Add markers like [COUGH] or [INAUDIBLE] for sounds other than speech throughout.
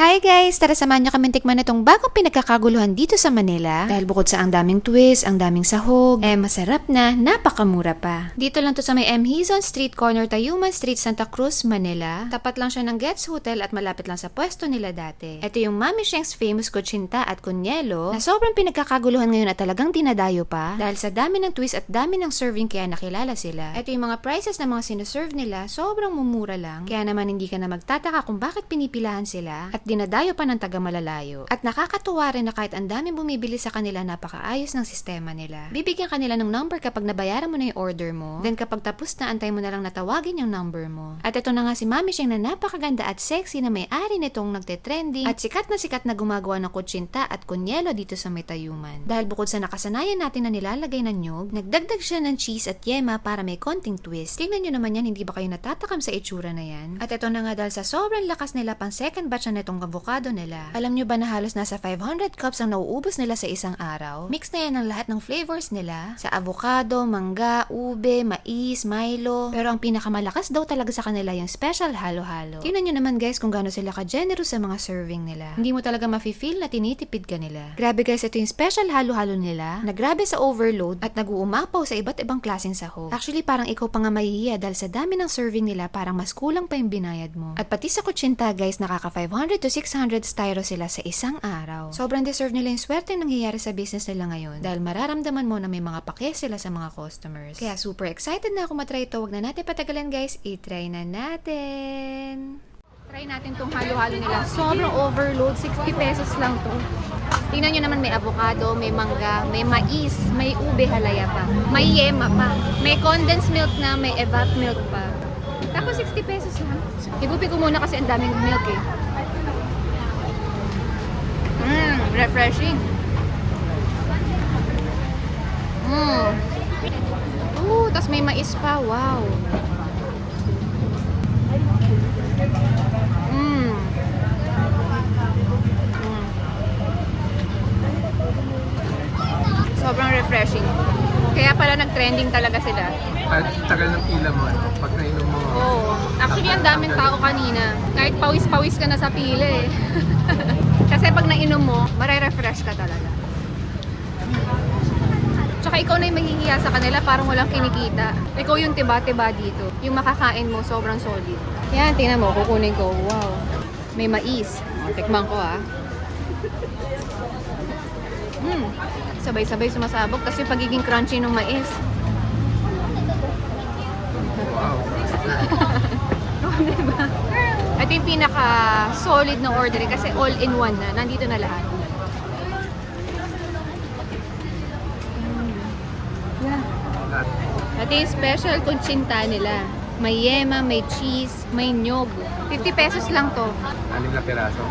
Hi guys! Tara samahan niyo kami tikman itong bagong pinagkakaguluhan dito sa Manila. Dahil bukod sa ang daming twist, ang daming sahog, eh masarap na, napakamura pa. Dito lang to sa may M. Hizon Street Corner, Tayuman Street, Santa Cruz, Manila. Tapat lang siya ng Gets Hotel at malapit lang sa pwesto nila dati. Ito yung Mami Sheng's famous kuchinta at kunyelo na sobrang pinagkakaguluhan ngayon at talagang dinadayo pa dahil sa dami ng twist at dami ng serving kaya nakilala sila. Ito yung mga prices na mga sinuserve nila, sobrang mumura lang. Kaya naman hindi ka na magtataka kung bakit pinipilahan sila at dinadayo pa ng taga malalayo. At nakakatuwa rin na kahit ang daming bumibili sa kanila, napakaayos ng sistema nila. Bibigyan kanila ng number kapag nabayaran mo na yung order mo. Then kapag tapos na, antay mo na lang natawagin yung number mo. At ito na nga si Mami Sheng na napakaganda at sexy na may-ari nitong nagte-trending at sikat na sikat na gumagawa ng kutsinta at kunyelo dito sa may tayuman. Dahil bukod sa nakasanayan natin na nilalagay ng nyog, nagdagdag siya ng cheese at yema para may konting twist. Tingnan nyo naman yan, hindi ba kayo natatakam sa itsura na yan? At ito na nga dahil sa sobrang lakas nila pang second batch na nitong avocado nila. Alam nyo ba na halos nasa 500 cups ang nauubos nila sa isang araw? Mix na yan ng lahat ng flavors nila. Sa avocado, mangga, ube, mais, Milo. Pero ang pinakamalakas daw talaga sa kanila yung special halo-halo. Tingnan nyo naman guys kung gaano sila ka-generous sa mga serving nila. Hindi mo talaga mafe-feel na tinitipid ka nila. Grabe guys, ito yung special halo-halo nila na grabe sa overload at nag-uumapaw sa iba't ibang klaseng sahog. Actually, parang ikaw pa nga mahihiya dahil sa dami ng serving nila parang mas kulang pa yung binayad mo. At pati sa kutsinta guys, nakaka 500 to 600 styro sila sa isang araw. Sobrang deserve nila yung swerte yung nangyayari sa business nila ngayon dahil mararamdaman mo na may mga pake sila sa mga customers. Kaya super excited na ako matry ito. Huwag na natin patagalan guys. I-try na natin. Try natin tong halo-halo nila. Sobrang overload. 60 pesos lang to. Tingnan nyo naman may avocado, may mangga, may mais, may ube halaya pa, may yema pa, may condensed milk na, may evap milk pa. Tapos 60 pesos lang. Igupi ko muna kasi ang daming milk eh. Mmm, refreshing. Mmm. Ooh, tas may mais pa. Wow. Mmm. Mm. Sobrang refreshing. Kaya pala nag-trending talaga sila. At tagal ng pila mo, ano, pag nainom mo. Oo. Actually, ang daming tao kanina. Kahit pawis-pawis ka na sa pila eh. [LAUGHS] Kasi pag nainom mo, mare-refresh ka talaga. Tsaka ikaw na yung maghihiya sa kanila, parang walang kinikita. Ikaw yung tiba-tiba dito. Yung makakain mo, sobrang solid. Yan, tingnan mo, kukunin ko. Wow. May mais. O, tikman ko ah. Hmm. Sabay-sabay sumasabog. Yung pagiging crunchy ng mais. Wow. [LAUGHS] diba? Ito yung pinaka solid na ordering kasi all in one na. Nandito na lahat. Ito yung special kutsinta nila. May yema, may cheese, may nyog. 50 pesos lang to. Anim na piraso.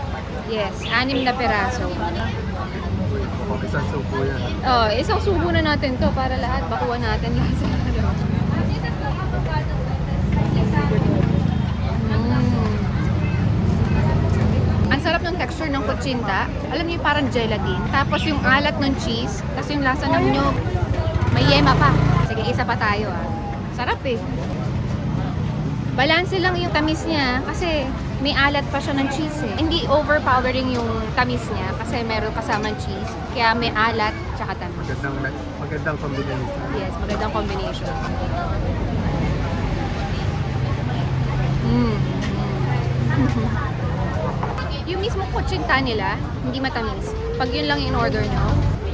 Yes, anim na peraso. O, isang supo yan. Oh, isang subo na natin to para lahat bakuha natin lahat sa Mm. Ang sarap ng kutsinta. Alam niyo parang gelatin. Tapos yung alat ng cheese. Tapos yung lasa ng nyog. May yema pa. Sige, isa pa tayo ah. Sarap eh. Balanse lang yung tamis niya kasi may alat pa siya ng cheese eh. Hindi overpowering yung tamis niya kasi meron kasamang cheese. Kaya may alat tsaka tamis. Magandang, magandang combination. Yes, magandang combination. Mm. yung mismo kutsinta nila, hindi matamis. Pag yun lang in order nyo,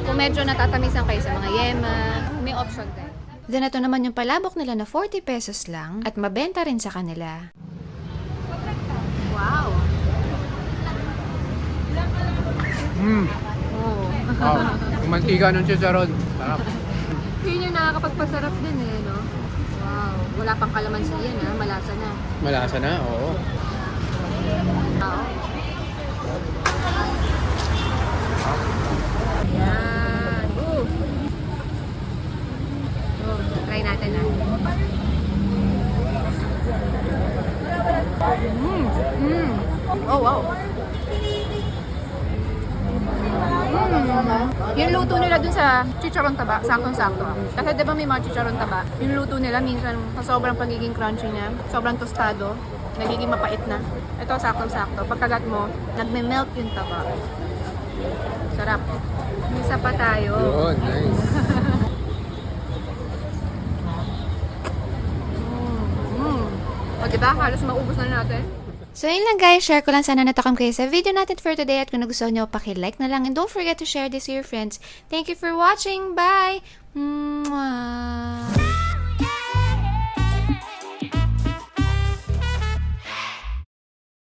kung medyo natatamisan kayo sa mga yema, may option din. Then ito naman yung palabok nila na 40 pesos lang at mabenta rin sa kanila. Wow! Hmm. Oh. Wow. Yung mantika ng chicharon. Sarap. Yun yung nakakapagpasarap din eh, no? Wow. Wala pang kalamansi yan ha, malasa na. Malasa na, oo. Oo. Yan. Ooh. Oh, try natin ah. Mm. Mm. Oh, wow. Mm. Yung luto nila dun sa chicharon taba, saktong-sakto. Kasi di ba may mga chicharon taba, yung luto nila minsan sa sobrang pagiging crunchy niya, sobrang tostado, nagiging mapait na. Ito, sakto-sakto. Pagkagat mo, nagme-melt yung taba. Sarap. Misa pa tayo. Oo, nice. [LAUGHS] mm, mm. O, diba? Halos maubos na natin. So yun lang guys, share ko lang sana natakam kayo sa video natin for today at kung nagustuhan nyo, pakilike na lang and don't forget to share this to your friends. Thank you for watching! Bye! Mwah!